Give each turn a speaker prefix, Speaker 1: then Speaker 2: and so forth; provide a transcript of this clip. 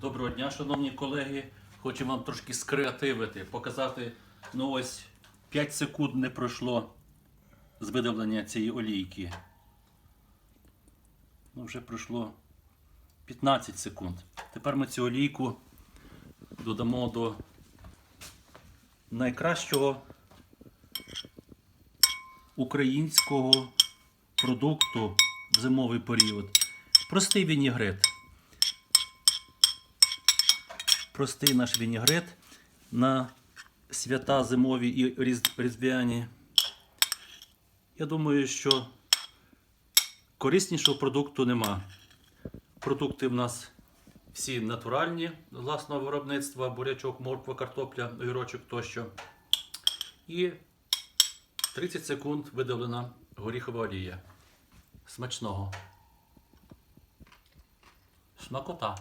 Speaker 1: Доброго дня, шановні колеги. Хочу вам трошки скреативити, показати. Ну ось 5 секунд не пройшло з видавлення цієї олійки. Ну, вже пройшло 15 секунд. Тепер ми цю олійку додамо до найкращого українського продукту в зимовий період. Простий вінігрет. Простий наш вінігрет на свята зимові і різ- різдвяні. Я думаю, що кориснішого продукту нема. Продукти в нас всі натуральні власного виробництва, бурячок, морква, картопля, огірочок тощо. І 30 секунд видавлена горіхова олія. Смачного. Смакота.